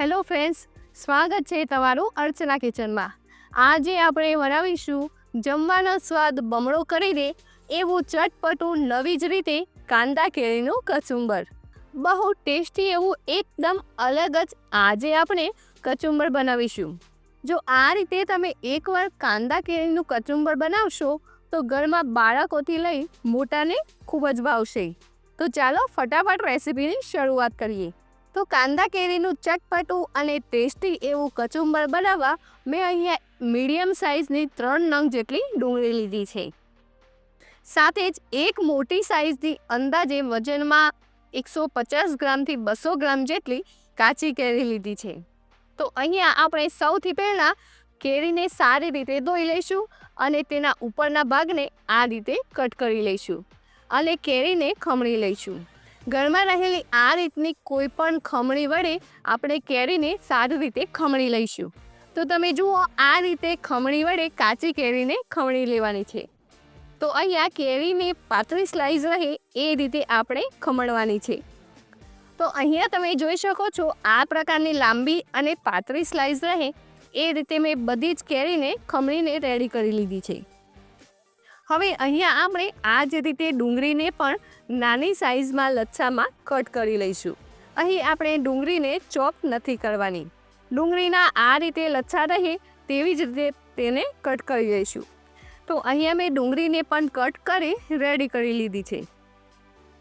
Hello friends, સ્વાગત છે તમારું અર્ચના કિચનમાં. આજે આપણે બનાવીશું જમવાનો સ્વાદ બમણો કરી દે એવું ચટપટું નવી જ રીતે કાંદા કેરીનું કચુંબર. બહુ ટેસ્ટી એવું એકદમ અલગ જ આજે આપણે કચુંબર બનાવીશું. જો આ રીતે તમે એકવાર કાંદા કેરીનું કચુંબર બનાવશો, તો ઘરમાં બાળકોથી લઈ મોટાને ખૂબ જ ભાવશે. તો ચાલો ફટાફટ રેસીપીની શરૂઆત કરીએ. તો કાંદા કેરીનું ચટપટું અને ટેસ્ટી એવું કચુંબર બનાવવા મેં અહીંયા મીડિયમ સાઇઝની ત્રણ નંગ જેટલી ડુંગળી લીધી છે. સાથે જ એક મોટી સાઇઝની અંદાજે વજનમાં એકસો પચાસ ગ્રામથી બસો ગ્રામ જેટલી કાચી કેરી લીધી છે. તો અહીંયા આપણે સૌથી પહેલાં કેરીને સારી રીતે ધોઈ લઈશું અને તેના ઉપરના ભાગને આ રીતે કટ કરી લઈશું અને કેરીને ખમણી લઈશું. ઘરમાં રહેલી આ રીતની કોઈ પણ ખમણી વડે આપણે કેરીને સારી રીતે ખમણી લઈશું. તો તમે જુઓ, આ રીતે ખમણી વડે કાચી કેરીને ખમણી લેવાની છે. તો અહીંયા કેરીને પાતળી સ્લાઈસ રહે એ રીતે આપણે ખમણવાની છે. તો અહીંયા તમે જોઈ શકો છો, આ પ્રકારની લાંબી અને પાતળી સ્લાઈસ રહે એ રીતે મેં બધી જ કેરીને ખમણીને રેડી કરી લીધી છે. હવે અહીંયા આપણે આ જ રીતે ડુંગળીને પણ નાની સાઇઝમાં લચ્છામાં કટ કરી લઈશું. અહીં આપણે ડુંગળીને ચોપ નથી કરવાની. ડુંગળીના આ રીતે લચ્છા રહે તેવી જ રીતે તેને કટ કરી લઈશું. તો અહીંયા મેં ડુંગળીને પણ કટ કરી રેડી કરી લીધી છે.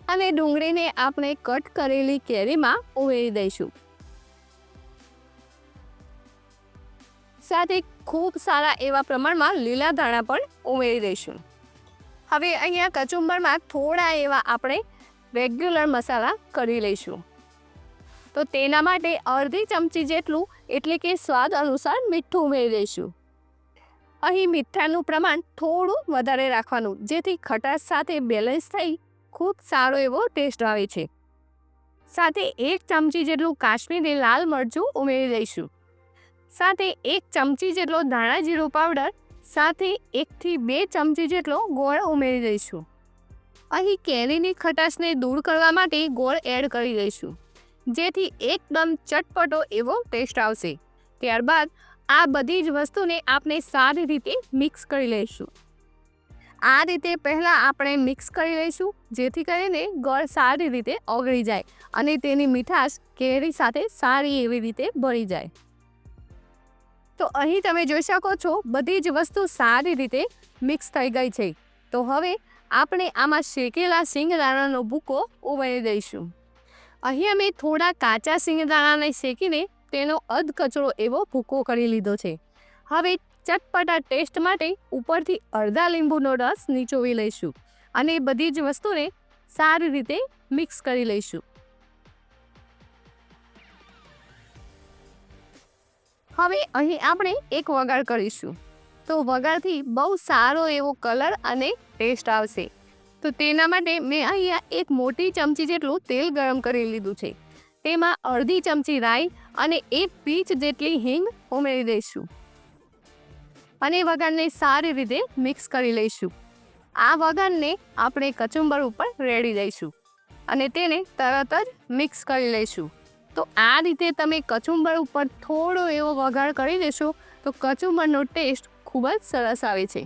અને ડુંગળીને આપણે કટ કરેલી કેરીમાં ઉમેરી દઈશું. સાથે ખૂબ સારા એવા પ્રમાણમાં લીલા ધાણા પણ ઉમેરી દઈશું. હવે અહીંયા કચુંબરમાં થોડા એવા આપણે રેગ્યુલર મસાલા કરી લઈશું. તો તેના માટે અડધી ચમચી જેટલું એટલે કે સ્વાદ અનુસાર મીઠું ઉમેરી દઈશું અહીં મીઠાનું પ્રમાણ થોડું વધારે રાખવાનું, જેથી ખટાશ સાથે બેલેન્સ થઈ ખૂબ સારો એવો ટેસ્ટ આવે છે. સાથે એક ચમચી જેટલું કાશ્મીરી લાલ મરચું ઉમેરી દઈશું. સાથે એક ચમચી જેટલો ધાણા જીરું પાવડર સાથે એકથી બે ચમચી જેટલો ગોળ ઉમેરી દઈશું. અહીં કેરીની ખટાશને દૂર કરવા માટે ગોળ એડ કરી દઈશું, જેથી એકદમ ચટપટો એવો ટેસ્ટ આવશે. ત્યારબાદ આ બધી જ વસ્તુને આપણે સારી રીતે મિક્સ કરી લઈશું. આ રીતે પહેલાં આપણે મિક્સ કરી લઈશું, જેથી કરીને ગોળ સારી રીતે ઓગળી જાય અને તેની મીઠાશ કેરી સાથે સારી એવી રીતે ભળી જાય. તો અહીં તમે જોઈ શકો છો, બધી જ વસ્તુ સારી રીતે મિક્સ થઈ ગઈ છે. તો હવે આપણે આમાં શેકેલા સિંગદાણાનો ભૂકો ઉમેરી દઈશું. અહીં અમે થોડા કાચા સિંગદાણાને શેકીને તેનો અધ કચરો એવો ભૂકો કરી લીધો છે. હવે ચટપટા ટેસ્ટ માટે ઉપરથી અડધા લીંબુનો રસ નીચોવી લઈશું અને બધી જ વસ્તુને સારી રીતે મિક્સ કરી લઈશું. હવે અહીં આપણે એક વઘાર કરીશું. તો વઘારથી બહુ સારો એવો કલર અને ટેસ્ટ આવશે. તો તેના માટે મેં અહીંયા એક મોટી ચમચી જેટલું તેલ ગરમ કરી લીધું છે. તેમાં અડધી ચમચી રાઈ અને એક પીચ જેટલી હિંગ ઉમેરી દઈશું. અને વઘારને સારી રીતે મિક્સ કરી લઈશું. આ વઘારને આપણે કચુંબર ઉપર રેડી દઈશું અને તેને તરત જ મિક્સ કરી લઈશું. તો આ રીતે તમે કચુંબર ઉપર થોડો એવો વઘાર કરી દેશો તો કચુંબરનો ટેસ્ટ ખૂબ જ સરસ આવે છે.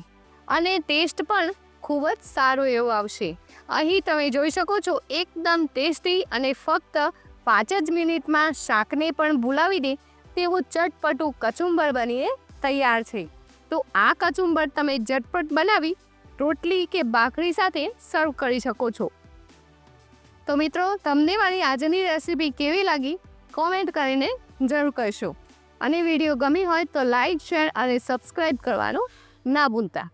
અને ટેસ્ટ પણ ખૂબ જ સારો એવો આવશે. અહીં તમે જોઈ શકો છો એકદમ ટેસ્ટી અને ફક્ત પાંચ જ મિનિટમાં શાકને પણ ભૂલાવી દે તેવું ચટપટું કચુંબર બનીને તૈયાર છે. તો આ કચુંબર તમે ઝટપટ બનાવી રોટલી કે બાકરી સાથે સર્વ કરી શકો છો. તો મિત્રો, તમને મારી આજની રેસીપી કેવી લાગી? કોમેન્ટ કરીને જરૂર કરશો અને વીડિયો ગમી હોય તો લાઇક શેર અને સબસ્ક્રાઈબ કરવાનું ના ભૂલતા.